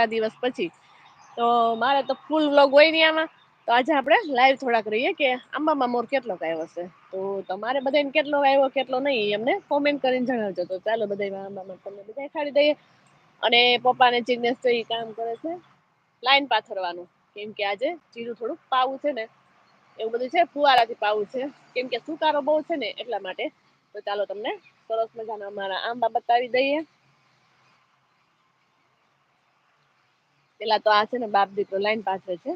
કેટલા દિવસ પછી. તો મારે તો ફૂલ વ્લોગ હોય નહીં આમાં. તો આજે આપણે લાઈવ થોડાક રહીએ કે આંબામાં મોર કેટલો આવ્યો હશે તો તમારે બધાને કેટલો આવ્યો, કેટલો નહીં અમને કોમેન્ટ કરીને જણાવજો. તો ચાલો બધા તમને દેખાડી દઈએ. અને પપ્પા ને જીગ્નેશ તો એ કામ કરે છે, લાઈન પાથરવાનું. કેમ કે આજે જીરું થોડુંક પાવું છે ને, એવું બધું છે, ફુવારાથી પાવું છે. કેમ કે સુકારો બહુ છે ને એટલા માટે. તો ચાલો તમને સરસ મજાના અમારા આંબા બતાવી દઈએ. પેલા તો આ છે ને બાપ દીકરો લાઈન પાથરે છે.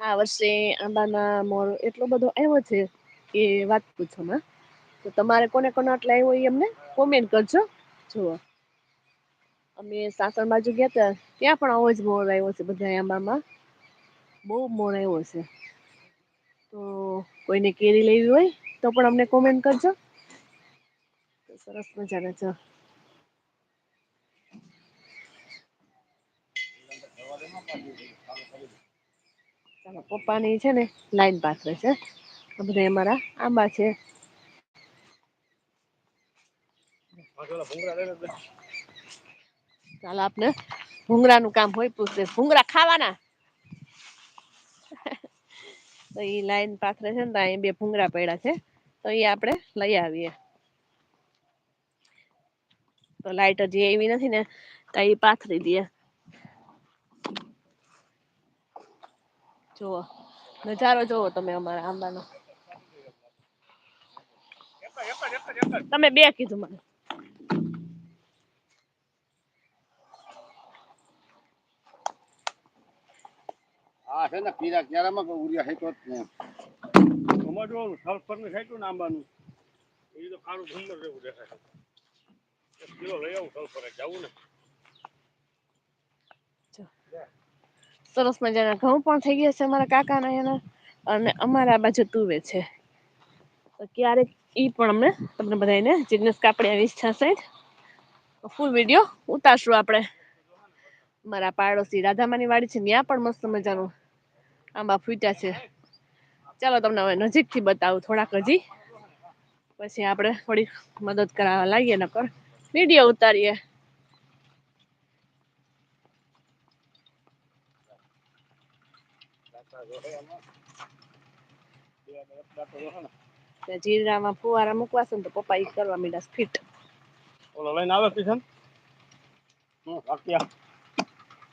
આ વર્ષે આંબાના મોર એટલો બધો આવ્યો છે કે વાત પૂછોમાં તો તમારે કોને કોને આટલા આવ્યો એ અમને? કોમેન્ટ કરજો. જુઓ. અમે સાસણ બાજુ ગયા હતા ત્યાં પણ આવો જ મોર આવ્યો છે બધા આંબામાં. બહુ મોર આવ્યો છે. તો કોઈને કેરી લેવી હોય તો પણ અમને કોમેન્ટ કરજો. સરસ મજાના છે. ચાલો, પપ્પાની છે ને લાઈન પાથરે છે બધા અમારા આંબા છે. ચાલો, આપને ભૂંગરા નું કામ હોય પૂછશે ભૂંગરા ખાવાના? તો એ લાઈન પાથરે છે ને ત્યાં બે ભૂંગરા પડ્યા છે. તો એ આપડે લઈ આવીએ. તો લાઈટ હજી એવી નથી ને, તો એ પાથરી દીએ જુઓ. નજારો જુવો તમે અમારા આંબાનો. તમે બે કીધું મને. હા છે ને પીરા ક્યારામાં કોઈ ઉરિયા હેતો જ ને સલ્ફર ને ખાઈતું ને આંબાનું. એ તો ખારું સુંદર જેવું દેખાય એક કિલો લઈ આવું સલ્ફર જવું ને. સરસ મજાના. ઘઉં પણ થઈ ગયા છે અમારા કાકાના એના અને અમારા બાજુ તુવે છે. તો ક્યારેક એ પણ અમને તમને બધાને જીગ્નેશ કાપડિયા ઈચ્છા છે ફૂલ વીડિયો ઉતારશું આપણે. મારા પાડોશી રાધામાની વાડી છે, ત્યાં પણ મસ્ત મજાનું આંબા ફૂટ્યા છે. ચાલો તમને હવે નજીકથી બતાવું થોડાક હજી. પછી આપણે થોડીક મદદ કરાવવા લાગીએ નકર વીડિયો ઉતારીએ. જીરામાં ફુવારા મુકવાશે ને તો પપ્પા ઈ કરવા મીડા છે ઓલો લઈને આવે કિશન હું વાક્યા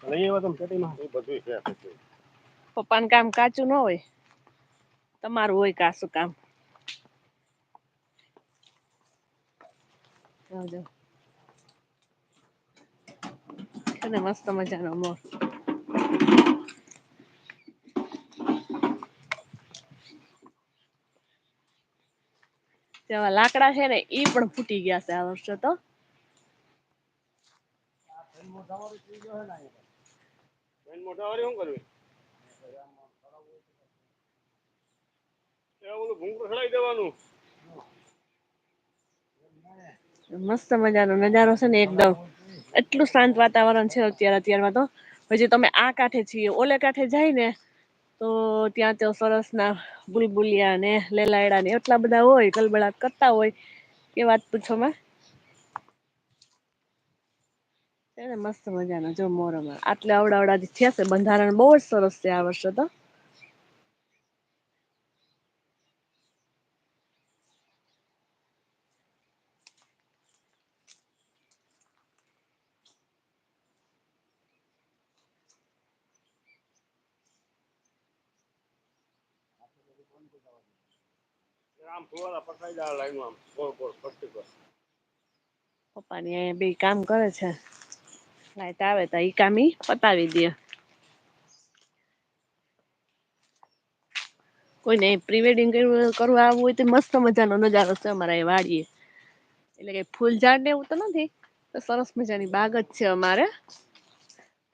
લઈ આવ્યો તમે પેટીમાં એ બધું છે પપ્પાનું કામ કાચું ન હોય તમારું હોય કાસું કામ. આવજો. અને મસ્ત મજાનો મોર. જેવા લાકડા છે ને ઈ પણ ફૂટી ગયા છે આ વર્ષે તો. એ મસ્ત મજાનો નજારો છે ને એકદમ. એટલું શાંત વાતાવરણ છે અત્યારે, અત્યારમાં તો. હજી તમે આ કાંઠે છીએ, ઓલે કાંઠે જાય ને તો ત્યાં તો સરસ ના બુલબુલિયા ને લેલાયડા ને એટલા બધા હોય કલબલાટ કરતા હોય કે વાત પૂછોમાં. એને મસ્ત મજાનો, જો મોરમાં. આટલે અવડા થયા છે બંધારણ, બહુ જ સરસ છે આ વર્ષે તો. આમ ફુવારા પકડાઈ કરવા આવવું હોય તો મસ્ત મજાનો નજારો છે અમારા એ વાડીએ. એટલે ફૂલ ઝાડ ને એવું તો નથી સરસ મજાની બાગ જ છે અમારે.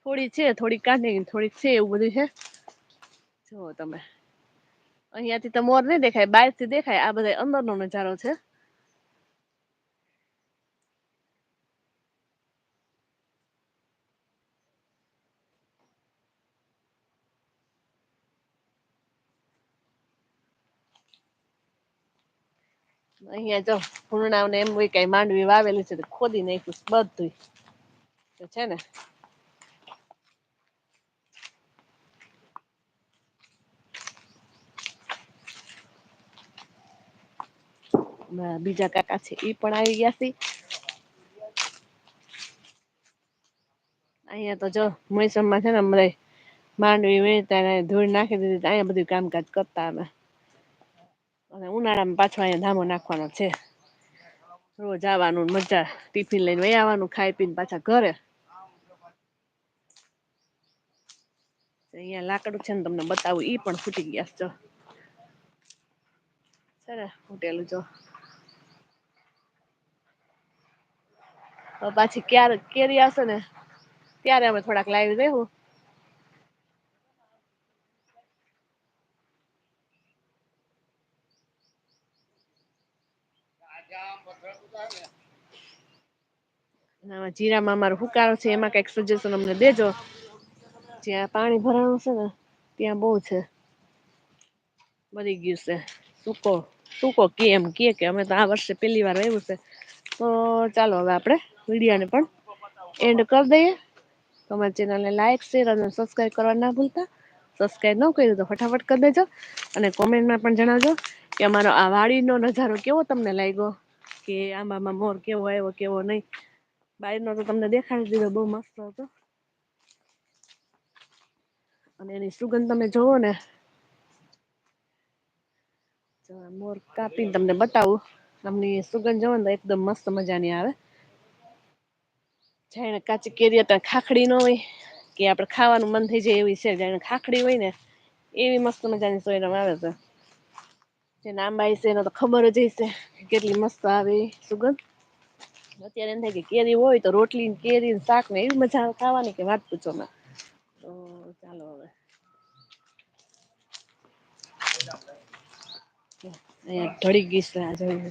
થોડી છે થોડીક કાઢી થોડીક છે એવું બધું છે. જુઓ તમે. અહિયાં થી તો મોર નહીં દેખાય બહારથી દેખાય. આ બધા અંદર નો નજારો છે. અહિયાં જો હુમણાને એમ કઈ માંડવી વાવેલી છે ખોદી નાખ્યું બધું તો છે ને? બીજા કાકા છે એ પણ આવી ગયા છે. અહિયાં તો જો મૈસમમાં છે ને અમરે માંડવી વેચતા ધૂળ નાખી દીધી અહીંયા બધું કામકાજ કરતા અમે અને ઉનાળામાં પાછો અહીંયા ધામો નાખવાનો છે. રોજ આવવાનું, મજા, ટિફિન લઈને વહી આવવાનું, ખાઈ પીને પાછા ઘરે અહીંયા લાકડું છે ને તમને બતાવું એ પણ ફૂટી ગયા છે છે ફૂટેલું જો પાછી ક્યારે કેરી આવશે ને? ત્યારે અમે થોડાક લાવી દેવું જીરામાં અમારો હુકારો છે, એમાં કંઈક સજેશન અમને દેજો. જ્યાં પાણી ભરાણું છે ને, ત્યાં બહુ છે. મરી ગયું છે. સૂકો સૂકો કે એમ કે કે અમે તો આ વર્ષે પેલી વાર આવ્યું છે. તો ચાલો હવે આપણે વિડિયાને પણ એન્ડ કરી દઈએ. તમારી ચેનલને લાઇક શેર અને સબસ્ક્રાઈબ કરવા ના ભૂલતા. સબસ્ક્રાઈબ ન કર્યું તો ફટાફટ કરી દેજો અને કોમેન્ટમાં પણ જણાવજો કે અમારો આ વાડીનો નજારો કેવો તમને લાગ્યો? કે આંબામાં મોર કેવો આવ્યો, કેવો નહીં? બહારનો તો તમને દેખાડી દીધો, બહુ મસ્ત હતો. અને એની સુગંધ તમે જોવો ને. મોર કાપીને તમને બતાવું. તમની સુગંધ જવો ને એકદમ મસ્ત મજાની આવે. જાણે કાચી કેરી અત્યારે ખાખડી ન હોય, કે આપડે ખાવાનું મન થઈ જાય એવી છે. જાણે ખાખડી હોય ને, એવી મસ્ત મજાની સોયરમ આવે છે. જે આંબાઈ છે એનો તો ખબર જ હશે કેટલી મસ્ત આવે સુગંધ. અત્યારે એમ થાય કે કેરી હોય તો રોટલી કેરી ને શાક ને એવી મજા ખાવાની કે વાત પૂછોમાં તો ચાલો હવે. અહીંયા ઢળી ગઈ છે આ જોય